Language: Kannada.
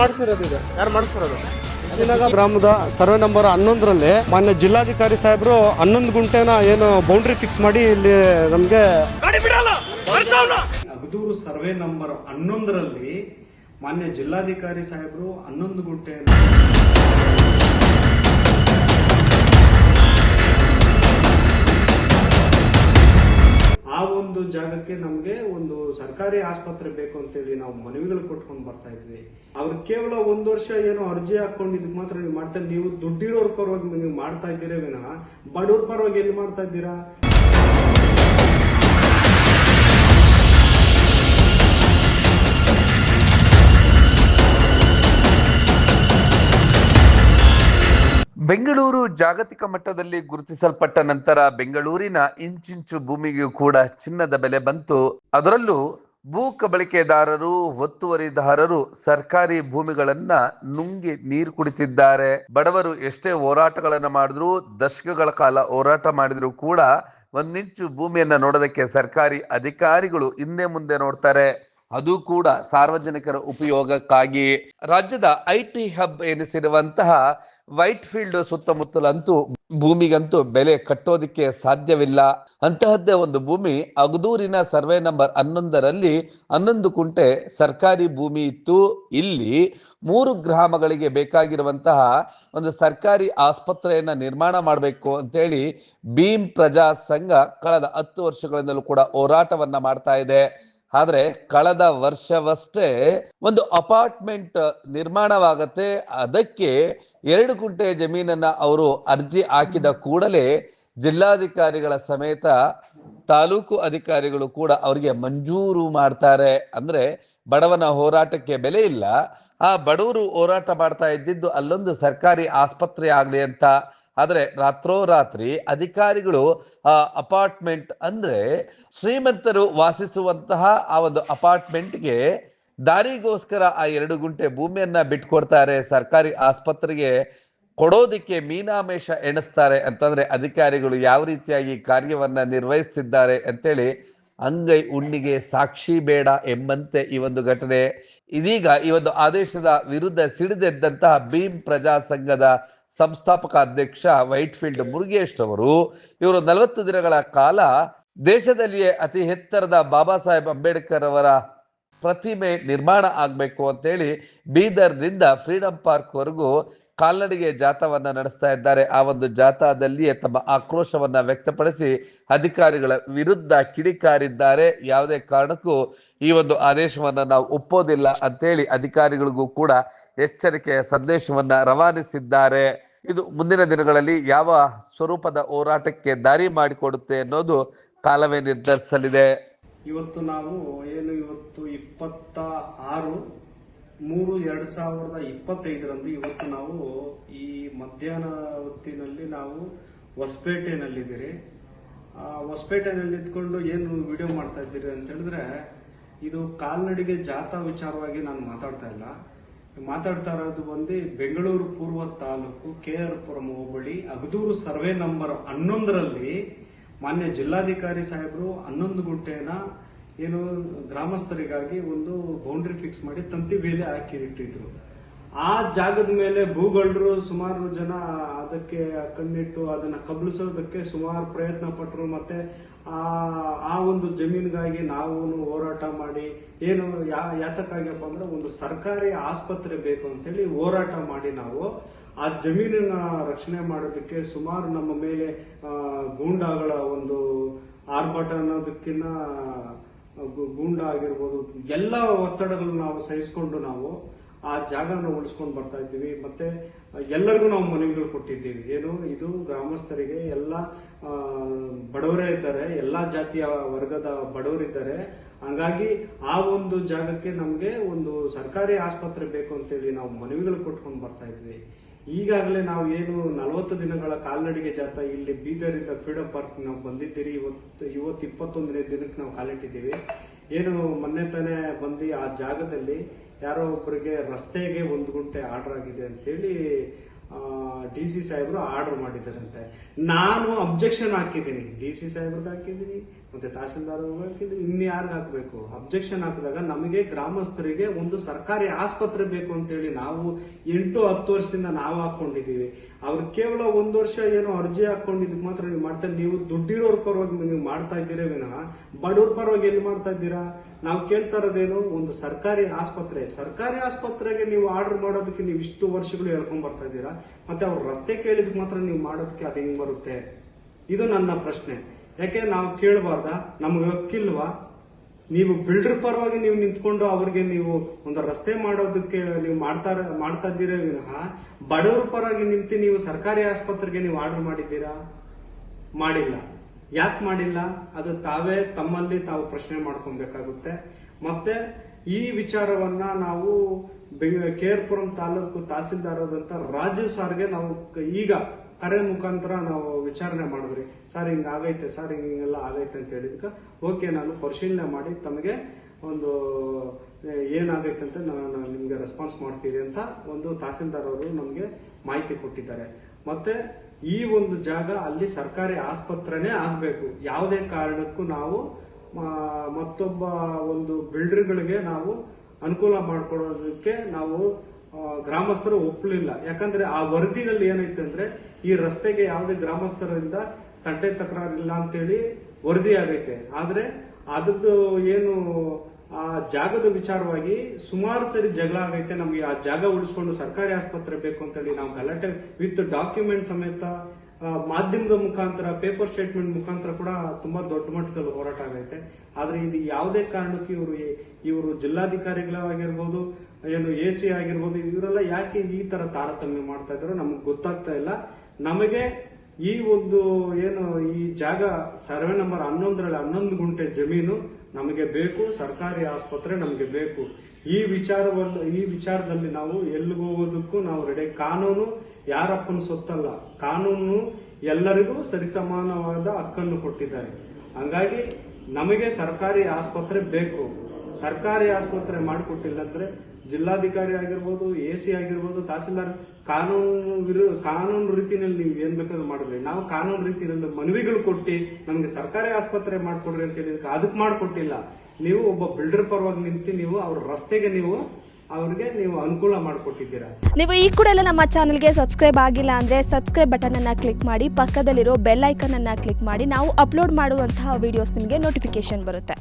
ಮಾಡಿಸಿರೋದು ಇದು ಯಾರು ಮಾಡಿಸಿರೋದು? ಗ್ರಾಮದ ಸರ್ವೆ ನಂಬರ್ ಹನ್ನೊಂದರಲ್ಲಿ ಮಾನ್ಯ ಜಿಲ್ಲಾಧಿಕಾರಿ ಸಾಹೇಬರು ಹನ್ನೊಂದು ಗುಂಟೆನ ಏನು ಬೌಂಡ್ರಿ ಫಿಕ್ಸ್ ಮಾಡಿ ಇಲ್ಲಿ ನಮಗೆ ಅಗದೂರು ಸರ್ವೆ ನಂಬರ್ ಹನ್ನೊಂದರಲ್ಲಿ ಮಾನ್ಯ ಜಿಲ್ಲಾಧಿಕಾರಿ ಸಾಹೇಬರು ಹನ್ನೊಂದು ಗುಂಟೆಯನ್ನು ಒಂದು ಜಾಗಕ್ಕೆ ನಮಗೆ ಒಂದು ಸರ್ಕಾರಿ ಆಸ್ಪತ್ರೆ ಬೇಕು ಅಂತೇಳಿ ನಾವು ಮನವಿಗಳು ಕೊಟ್ಕೊಂಡು ಬರ್ತಾ ಇದ್ವಿ. ಅವ್ರು ಕೇವಲ ಒಂದು ವರ್ಷ ಏನೋ ಅರ್ಜಿ ಹಾಕೊಂಡಿದ್ ಮಾತ್ರ ನೀವು ಮಾಡ್ತಾ ನೀವು ದುಡ್ಡಿರೋರ್ ಪರವಾಗಿ ನೀವು ಮಾಡ್ತಾ ಇದ್ದೀರ ವಿನಃ? ಬಡವ್ರ ಪರವಾಗಿ ಎಲ್ಲಿ ಮಾಡ್ತಾ ಇದ್ದೀರಾ? ಬೆಂಗಳೂರು ಜಾಗತಿಕ ಮಟ್ಟದಲ್ಲಿ ಗುರುತಿಸಲ್ಪಟ್ಟ ನಂತರ ಬೆಂಗಳೂರಿನ ಇಂಚಿಂಚು ಭೂಮಿಗೂ ಕೂಡ ಚಿನ್ನದ ಬೆಲೆ ಬಂತು. ಅದರಲ್ಲೂ ಭೂ ಕಬಳಿಕೆದಾರರು, ಒತ್ತುವರಿದಾರರು ಸರ್ಕಾರಿ ಭೂಮಿಗಳನ್ನ ನುಂಗಿ ನೀರು ಕುಡಿತಿದ್ದಾರೆ. ಬಡವರು ಎಷ್ಟೇ ಹೋರಾಟಗಳನ್ನ ಮಾಡಿದ್ರು, ದಶಕಗಳ ಕಾಲ ಹೋರಾಟ ಮಾಡಿದ್ರು ಕೂಡ ಒಂದಿಂಚು ಭೂಮಿಯನ್ನ ನೋಡೋದಕ್ಕೆ ಸರ್ಕಾರಿ ಅಧಿಕಾರಿಗಳು ಹಿಂದೆ ಮುಂದೆ ನೋಡ್ತಾರೆ. ಅದು ಕೂಡ ಸಾರ್ವಜನಿಕರ ಉಪಯೋಗಕ್ಕಾಗಿ. ರಾಜ್ಯದ ಐ ಟಿ ಹಬ್ ಎನಿಸಿರುವಂತಹ ವೈಟ್ ಫೀಲ್ಡ್ ಸುತ್ತಮುತ್ತಲಂತೂ ಭೂಮಿಗಂತೂ ಬೆಲೆ ಕಟ್ಟೋದಿಕ್ಕೆ ಸಾಧ್ಯವಿಲ್ಲ. ಅಂತಹದ್ದೇ ಒಂದು ಭೂಮಿ ಅಗದೂರಿನ ಸರ್ವೆ ನಂಬರ್ ಹನ್ನೊಂದರಲ್ಲಿ ಹನ್ನೊಂದು ಕುಂಟೆ ಸರ್ಕಾರಿ ಭೂಮಿ ಇತ್ತು. ಇಲ್ಲಿ ಮೂರು ಗ್ರಾಮಗಳಿಗೆ ಬೇಕಾಗಿರುವಂತಹ ಒಂದು ಸರ್ಕಾರಿ ಆಸ್ಪತ್ರೆಯನ್ನ ನಿರ್ಮಾಣ ಮಾಡಬೇಕು ಅಂತೇಳಿ ಭೀಮ್ ಪ್ರಜಾ ಸಂಘ ಕಳೆದ ಹತ್ತು ವರ್ಷಗಳಿಂದಲೂ ಕೂಡ ಹೋರಾಟವನ್ನ ಮಾಡ್ತಾ ಇದೆ. ಆದ್ರೆ ಕಳೆದ ವರ್ಷವಷ್ಟೇ ಒಂದು ಅಪಾರ್ಟ್ಮೆಂಟ್ ನಿರ್ಮಾಣವಾಗತ್ತೆ. ಅದಕ್ಕೆ ಎರಡು ಕುಂಟೆ ಜಮೀನನ್ನ ಅವರು ಅರ್ಜಿ ಹಾಕಿದ ಕೂಡಲೇ ಜಿಲ್ಲಾಧಿಕಾರಿಗಳ ಸಮೇತ ತಾಲೂಕು ಅಧಿಕಾರಿಗಳು ಕೂಡ ಅವರಿಗೆ ಮಂಜೂರು ಮಾಡ್ತಾರೆ. ಅಂದ್ರೆ ಬಡವನ ಹೋರಾಟಕ್ಕೆ ಬೆಲೆ ಇಲ್ಲ. ಆ ಬಡವರು ಹೋರಾಟ ಮಾಡ್ತಾ ಇದ್ದಿದ್ದು ಅಲ್ಲೊಂದು ಸರ್ಕಾರಿ ಆಸ್ಪತ್ರೆ ಆಗ್ಲಿ ಅಂತ ಆದ್ರೆ ರಾತ್ರೋರಾತ್ರಿ ಅಧಿಕಾರಿಗಳು, ಆ, ಅಪಾರ್ಟ್ಮೆಂಟ್ ಅಂದ್ರೆ ಶ್ರೀಮಂತರು ವಾಸಿಸುವಂತಹ ಆ ಒಂದು ಅಪಾರ್ಟ್ಮೆಂಟ್ಗೆ ದಾರಿಗೋಸ್ಕರ ಆ ಎರಡು ಗುಂಟೆ ಭೂಮಿಯನ್ನ ಬಿಟ್ಕೊಡ್ತಾರೆ, ಸರ್ಕಾರಿ ಆಸ್ಪತ್ರೆಗೆ ಕೊಡೋದಿಕ್ಕೆ ಮೀನಾಮೇಷ ಎಣಿಸ್ತಾರೆ ಅಂತಂದ್ರೆ ಅಧಿಕಾರಿಗಳು ಯಾವ ರೀತಿಯಾಗಿ ಕಾರ್ಯವನ್ನ ನಿರ್ವಹಿಸ್ತಿದ್ದಾರೆ ಅಂತೇಳಿ ಅಂಗೈ ಉಣ್ಣಿಗೆ ಸಾಕ್ಷಿ ಬೇಡ ಎಂಬಂತೆ ಈ ಒಂದು ಘಟನೆ. ಇದೀಗ ಈ ಒಂದು ಆದೇಶದ ವಿರುದ್ಧ ಸಿಡಿದೆದ್ದಂತಹ ಭೀಮ್ ಪ್ರಜಾ ಸಂಘದ ಸಂಸ್ಥಾಪಕ ಅಧ್ಯಕ್ಷ ವೈಟ್ಫೀಲ್ಡ್ ಮುರುಗೇಶ್ ಅವರು ಇವರು ನಲವತ್ತು ದಿನಗಳ ಕಾಲ ದೇಶದಲ್ಲಿಯೇ ಅತಿ ಎತ್ತರದ ಬಾಬಾ ಸಾಹೇಬ್ ಅಂಬೇಡ್ಕರ್ ಅವರ ಪ್ರತಿಮೆ ನಿರ್ಮಾಣ ಆಗಬೇಕು ಅಂತೇಳಿ ಬೀದರ್ನಿಂದ ಫ್ರೀಡಂ ಪಾರ್ಕ್ವರೆಗೂ ಕಾಲ್ನಡಿಗೆ ಜಾಥಾವನ್ನ ನಡೆಸ್ತಾ ಇದ್ದಾರೆ. ಆ ಒಂದು ಜಾಥಾದಲ್ಲಿಯೇ ತಮ್ಮ ಆಕ್ರೋಶವನ್ನ ವ್ಯಕ್ತಪಡಿಸಿ ಅಧಿಕಾರಿಗಳ ವಿರುದ್ಧ ಕಿಡಿಕಾರಿದ್ದಾರೆ. ಯಾವುದೇ ಕಾರಣಕ್ಕೂ ಈ ಒಂದು ಆದೇಶವನ್ನ ನಾವು ಒಪ್ಪೋದಿಲ್ಲ ಅಂತೇಳಿ ಅಧಿಕಾರಿಗಳಿಗೂ ಕೂಡ ಎಚ್ಚರಿಕೆಯ ಸಂದೇಶವನ್ನ ರವಾನಿಸಿದ್ದಾರೆ. ಇದು ಮುಂದಿನ ದಿನಗಳಲ್ಲಿ ಯಾವ ಸ್ವರೂಪದ ಹೋರಾಟಕ್ಕೆ ದಾರಿ ಮಾಡಿಕೊಡುತ್ತೆ ಅನ್ನೋದು ಕಾಲವೇ ನಿರ್ಧರಿಸಲಿದೆ. ಇವತ್ತು ನಾವು ಏನು ಇವತ್ತು ಇಪ್ಪತ್ತ ಆರು, ಮೂರು ಎರಡು ಸಾವಿರದ ಇಪ್ಪತ್ತೈದರಂದು ಇವತ್ತು ನಾವು ಈ ಮಧ್ಯಾಹ್ನ ಹೊತ್ತಿನಲ್ಲಿ ನಾವು ಹೊಸಪೇಟೆನಲ್ಲಿದ್ದೀರಿ. ಹೊಸಪೇಟೆನಲ್ಲಿ ಇದ್ಕೊಂಡು ಏನು ವಿಡಿಯೋ ಮಾಡ್ತಾ ಇದ್ದೀರಿ ಅಂತ ಹೇಳಿದ್ರೆ, ಇದು ಕಾಲ್ನಡಿಗೆ ಜಾಥಾ ವಿಚಾರವಾಗಿ ನಾನು ಮಾತಾಡ್ತಾ ಇಲ್ಲ. ಮಾತಾಡ್ತಾ ಇರೋದು ಬಂದು ಬೆಂಗಳೂರು ಪೂರ್ವ ತಾಲೂಕು ಕೆ ಆರ್ ಪುರಂ ಹೋಬಳಿ, ಅಗದೂರು ಸರ್ವೆ ನಂಬರ್ ಹನ್ನೊಂದರಲ್ಲಿ ಮಾನ್ಯ ಜಿಲ್ಲಾಧಿಕಾರಿ ಸಾಹೇಬರು ಹನ್ನೊಂದು ಗುಂಟೆನ ಏನು ಗ್ರಾಮಸ್ಥರಿಗಾಗಿ ಒಂದು ಬೌಂಡ್ರಿ ಫಿಕ್ಸ್ ಮಾಡಿ ತಂತಿ ಬೇಲೆ ಹಾಕಿ ಇಟ್ಟಿದ್ರು. ಆ ಜಾಗದ ಮೇಲೆ ಭೂಗಳರು ಸುಮಾರು ಜನ ಅದಕ್ಕೆ ಕಣ್ಣಿಟ್ಟು ಅದನ್ನ ಕಬಳಿಸೋದಕ್ಕೆ ಸುಮಾರು ಪ್ರಯತ್ನ ಪಟ್ಟರು ಮತ್ತೆ ಆ ಆ ಒಂದು ಜಮೀನಿಗಾಗಿ ನಾವು ಹೋರಾಟ ಮಾಡಿ, ಏನು ಯಾ, ಯಾತಕ್ಕಾಗ್ಯಪ್ಪ ಅಂದ್ರೆ ಒಂದು ಸರ್ಕಾರಿ ಆಸ್ಪತ್ರೆ ಬೇಕು ಅಂತೇಳಿ ಹೋರಾಟ ಮಾಡಿ ನಾವು. ಆ ಜಮೀನನ್ನ ರಕ್ಷಣೆ ಮಾಡೋದಕ್ಕೆ ಸುಮಾರು ನಮ್ಮ ಮೇಲೆ ಗೂಂಡಾಗಳ ಒಂದು ಆರ್ಭಟ ಅನ್ನೋದಕ್ಕಿನ್ನ ಗೂಂಡ ಆಗಿರ್ಬೋದು, ಎಲ್ಲ ಒತ್ತಡಗಳು ನಾವು ಸಹಿಸಿಕೊಂಡು ನಾವು ಆ ಜಾಗನ ಉಳಿಸ್ಕೊಂಡು ಬರ್ತಾ ಇದ್ದೀವಿ. ಮತ್ತೆ, ಎಲ್ಲರಿಗೂ ನಾವು ಮನವಿಗಳು ಕೊಟ್ಟಿದ್ದೀವಿ. ಏನು, ಇದು ಗ್ರಾಮಸ್ಥರಿಗೆ ಎಲ್ಲ ಬಡವರೇ ಇದ್ದಾರೆ. ಎಲ್ಲ ಜಾತಿಯ ವರ್ಗದ ಬಡವರಿದ್ದಾರೆ ಹಂಗಾಗಿ ಆ ಒಂದು ಜಾಗಕ್ಕೆ ನಮಗೆ ಒಂದು ಸರ್ಕಾರಿ ಆಸ್ಪತ್ರೆ ಬೇಕು ಅಂತೇಳಿ ನಾವು ಮನವಿಗಳು ಕೊಟ್ಕೊಂಡು ಬರ್ತಾ ಇದ್ವಿ. ಈಗಾಗಲೇ ನಾವು ಏನು ನಲವತ್ತು ದಿನಗಳ ಕಾಲ್ನಡಿಗೆ ಜಾಥಾ ಇಲ್ಲಿ ಬೀದರಿಂದ ಫ್ರೀಡಂ ಪಾರ್ಕ್ ನಾವು ಬಂದಿದ್ದೀರಿ. ಇವತ್ತು ಇವತ್ತು ಇಪ್ಪತ್ತೊಂದನೇ ದಿನಕ್ಕೆ ನಾವು ಕಾಲಿಟ್ಟಿದ್ದೀವಿ. ಏನು, ಮೊನ್ನೆ ತಾನೇ ಬಂದು ಆ ಜಾಗದಲ್ಲಿ ಯಾರೋ ಒಬ್ಬರಿಗೆ ರಸ್ತೆಗೆ ಒಂದು ಗುಂಟೆ ಆರ್ಡರ್ ಆಗಿದೆ ಅಂತೇಳಿ ಡಿ ಸಿ ಸಾಹೇಬರು ಆರ್ಡರ್ ಮಾಡಿದ್ದಾರಂತೆ. ನಾನು ಅಬ್ಜೆಕ್ಷನ್ ಹಾಕಿದ್ದೀನಿ. ಡಿ ಸಿ ಸಾಹೇಬ್ರಿಗೆ ಹಾಕಿದ್ದೀನಿ. ಮತ್ತೆ ತಹಸೀಲ್ದಾರ್ ಹೋಗಕ್ಕಿಂತ ಇನ್ನು ಯಾರಿಗೆ ಹಾಕಬೇಕು? ಅಬ್ಜೆಕ್ಷನ್ ಹಾಕಿದಾಗ ನಮಗೆ ಗ್ರಾಮಸ್ಥರಿಗೆ ಒಂದು ಸರ್ಕಾರಿ ಆಸ್ಪತ್ರೆ ಬೇಕು ಅಂತೇಳಿ ನಾವು ಎಂಟು ಹತ್ತು ವರ್ಷದಿಂದ ನಾವು ಹಾಕೊಂಡಿದ್ದೀವಿ ಅವ್ರು ಕೇವಲ ಒಂದು ವರ್ಷ ಏನೋ ಅರ್ಜಿ ಹಾಕೊಂಡಿದ್ದಕ್ಕೆ ಮಾತ್ರ ನೀವು ಮಾಡ್ತಾ, ನೀವು ದುಡ್ಡಿರೋರ್ ಪರವಾಗಿ ನೀವು ಮಾಡ್ತಾ ಇದ್ದೀರ ವಿನಃ ಬಡವ್ರ ಪರವಾಗಿ ಎಲ್ಲಿ ಮಾಡ್ತಾ ಇದ್ದೀರಾ? ನಾವು ಕೇಳ್ತಾ ಇರೋದೇನು, ಒಂದು ಸರ್ಕಾರಿ ಆಸ್ಪತ್ರೆ. ಸರ್ಕಾರಿ ಆಸ್ಪತ್ರೆಗೆ ನೀವು ಆರ್ಡರ್ ಮಾಡೋದಕ್ಕೆ ನೀವು ಇಷ್ಟು ವರ್ಷಗಳು ಹೇಳ್ಕೊಂಡ್ ಬರ್ತಾ ಇದ್ದೀರಾ, ಮತ್ತೆ ಅವ್ರು ರಸ್ತೆ ಕೇಳಿದಕ್ಕೆ ಮಾತ್ರ ನೀವು ಮಾಡೋದಕ್ಕೆ ಅದು ಹೆಂಗ್ ಬರುತ್ತೆ? ಇದು ನನ್ನ ಪ್ರಶ್ನೆ. ಯಾಕೆ ನಾವು ಕೇಳಬಾರ್ದ? ನಮ್ಗೆ ಹಕ್ಕಿಲ್ವಾ? ನೀವು ಬಿಲ್ಡರ್ ಪರವಾಗಿ ನೀವು ನಿಂತ್ಕೊಂಡು ಅವ್ರಿಗೆ ನೀವು ಒಂದು ರಸ್ತೆ ಮಾಡೋದಕ್ಕೆ ನೀವು ಮಾಡ್ತಾ ಮಾಡ್ತಾ ಇದ್ದೀರ ವಿನಃ ಬಡವರ ಪರವಾಗಿ ನಿಂತು ನೀವು ಸರ್ಕಾರಿ ಆಸ್ಪತ್ರೆಗೆ ನೀವು ಆರ್ಡರ್ ಮಾಡಿದ್ದೀರಾ? ಮಾಡಿಲ್ಲ. ಯಾಕೆ ಮಾಡಿಲ್ಲ? ಅದು ತಾವೇ ತಮ್ಮಲ್ಲಿ ತಾವು ಪ್ರಶ್ನೆ ಮಾಡ್ಕೊಬೇಕಾಗುತ್ತೆ. ಮತ್ತೆ ಈ ವಿಚಾರವನ್ನ ನಾವು ಕೇರ್ಪುರಂ ತಾಲೂಕು ತಹಸೀಲ್ದಾರದಂತ ರಾಜೀವ್ ಸಾರ್ಗೆ ನಾವು ಈಗ ಕರೆ ಮುಖಾಂತರ ನಾವು ವಿಚಾರಣೆ ಮಾಡಿದ್ರಿ. ಸರ್, ಹಿಂಗ ಆಗೈತೆ, ಸರ್ ಹಿಂಗೆಲ್ಲ ಆಗೈತೆ ಅಂತ ಹೇಳಿದ್ಕ ಓಕೆ, ನಾನು ಪರಿಶೀಲನೆ ಮಾಡಿ ತಮಗೆ ಒಂದು ಏನಾಗೈತೆ ಅಂತ ನಾನು ನಿಮಗೆ ರೆಸ್ಪಾನ್ಸ್ ಮಾಡ್ತೀವಿ ಅಂತ ಒಂದು ತಹಸೀಲ್ದಾರ್ ಅವರು ನಮಗೆ ಮಾಹಿತಿ ಕೊಟ್ಟಿದ್ದಾರೆ. ಮತ್ತೆ ಈ ಒಂದು ಜಾಗ ಅಲ್ಲಿ ಸರ್ಕಾರಿ ಆಸ್ಪತ್ರೆನೇ ಆಗಬೇಕು. ಯಾವುದೇ ಕಾರಣಕ್ಕೂ ನಾವು ಮತ್ತೊಬ್ಬ ಒಂದು ಬಿಲ್ಡರ್ಗಳಿಗೆ ನಾವು ಅನುಕೂಲ ಮಾಡ್ಕೊಡೋದಕ್ಕೆ ನಾವು ಗ್ರಾಮಸ್ಥರು ಒಪ್ಪಲಿಲ್ಲ ಯಾಕಂದ್ರೆ ಆ ವರದಿನಲ್ಲಿ ಏನೈತೆ ಅಂದ್ರೆ ಈ ರಸ್ತೆಗೆ ಯಾವುದೇ ಗ್ರಾಮಸ್ಥರಿಂದ ತಟ್ಟೆ ತಕರಾರಿಲ್ಲ ಅಂತೇಳಿ ವರದಿ ಆಗೈತೆ. ಆದ್ರೆ ಅದ್ರದ್ದು ಏನು ಆ ಜಾಗದ ವಿಚಾರವಾಗಿ ಸುಮಾರು ಸರಿ ಜಗಳ ಆಗೈತೆ. ನಮ್ಗೆ ಆ ಜಾಗ ಉಳಿಸ್ಕೊಂಡು ಸರ್ಕಾರಿ ಆಸ್ಪತ್ರೆ ಬೇಕು ಅಂತೇಳಿ ನಾವು ಗಲಾಟೆ ವಿತ್ ಡಾಕ್ಯುಮೆಂಟ್ ಸಮೇತ ಮಾಧ್ಯಮದ ಮುಖಾಂತರ ಪೇಪರ್ ಸ್ಟೇಟ್ಮೆಂಟ್ ಮುಖಾಂತರ ಕೂಡ ತುಂಬಾ ದೊಡ್ಡ ಮಟ್ಟದಲ್ಲಿ ಹೋರಾಟ ಆಗೈತೆ. ಆದ್ರೆ ಇದು ಯಾವುದೇ ಕಾರಣಕ್ಕೂ ಇವರು ಇವರು ಜಿಲ್ಲಾಧಿಕಾರಿಗಳಾಗಿರ್ಬೋದು, ಏನು ಎ ಸಿ ಆಗಿರ್ಬೋದು, ಇವರೆಲ್ಲ ಯಾಕೆ ಈ ತರ ತಾರತಮ್ಯ ಮಾಡ್ತಾ ಇದ್ರು ನಮಗೆ ಗೊತ್ತಾಗ್ತಾ ಇಲ್ಲ. ನಮಗೆ ಈ ಒಂದು, ಏನು, ಈ ಜಾಗ ಸರ್ವೆ ನಂಬರ್ ಹನ್ನೊಂದರಲ್ಲಿ ಹನ್ನೊಂದು ಗುಂಟೆ ಜಮೀನು ನಮಗೆ ಬೇಕು, ಸರ್ಕಾರಿ ಆಸ್ಪತ್ರೆ ನಮಗೆ ಬೇಕು. ಈ ವಿಚಾರವನ್ನು, ಈ ವಿಚಾರದಲ್ಲಿ ನಾವು ಎಲ್ಲಿಗೆ ಹೋಗೋದಕ್ಕೂ ನಾವು ರೆಡಿ ಕಾನೂನು ಯಾರಪ್ಪನ ಸೊತ್ತಲ್ಲ. ಕಾನೂನು ಎಲ್ಲರಿಗೂ ಸರಿಸಮಾನವಾದ ಹಕ್ಕನ್ನು ಕೊಟ್ಟಿದ್ದಾರೆ. ಹಂಗಾಗಿ ನಮಗೆ ಸರ್ಕಾರಿ ಆಸ್ಪತ್ರೆ ಬೇಕು. ಸರ್ಕಾರಿ ಆಸ್ಪತ್ರೆ ಮಾಡಿಕೊಟ್ಟಿಲ್ಲ ಅಂದ್ರೆ ಜಿಲ್ಲಾಧಿಕಾರಿ ಆಗಿರ್ಬೋದು, ಎ ಸಿ ಆಗಿರ್ಬೋದು, ತಹಸೀಲ್ದಾರ್, ಕಾನೂನು ವಿರು, ಕಾನೂನು ರೀತಿಯಲ್ಲಿ ನೀವು ಏನ್ ಬೇಕಾದ್ರೂ ಮಾಡಿದ್ರಿ, ನಾವು ಕಾನೂನು ರೀತಿಯಲ್ಲಿ ಮನವಿಗಳು ಕೊಟ್ಟು ನಮಗೆ ಸರ್ಕಾರಿ ಆಸ್ಪತ್ರೆ ಮಾಡ್ಕೊಡ್ರಿ ಅಂತ ಹೇಳಿದಕ್ಕೆ ಅದಕ್ಕೆ ಮಾಡ್ಕೊಟ್ಟಿಲ್ಲ. ನೀವು ಒಬ್ಬ ಬಿಲ್ಡರ್ ಪರವಾಗಿ ನಿಂತು ನೀವು ಅವ್ರ ರಸ್ತೆಗೆ ನೀವು ಅವ್ರಿಗೆ ನೀವು ಅನುಕೂಲ ಮಾಡಿಕೊಟ್ಟಿದ್ದೀರಾ. ನೀವು ಈ ಕೂಡ ಎಲ್ಲ ನಮ್ಮ ಚಾನಲ್ಗೆ ಸಬ್ಸ್ಕ್ರೈಬ್ ಆಗಿಲ್ಲ ಅಂದರೆ ಸಬ್ಸ್ಕ್ರೈಬ್ ಬಟನನ್ನು ಕ್ಲಿಕ್ ಮಾಡಿ, ಪಕ್ಕದಲ್ಲಿರೋ ಬೆಲ್ ಐಕನನ್ನು ಕ್ಲಿಕ್ ಮಾಡಿ, ನಾವು ಅಪ್ಲೋಡ್ ಮಾಡುವಂತಹ ವಿಡಿಯೋಸ್ ನಿಮಗೆ ನೋಟಿಫಿಕೇಶನ್ ಬರುತ್ತೆ.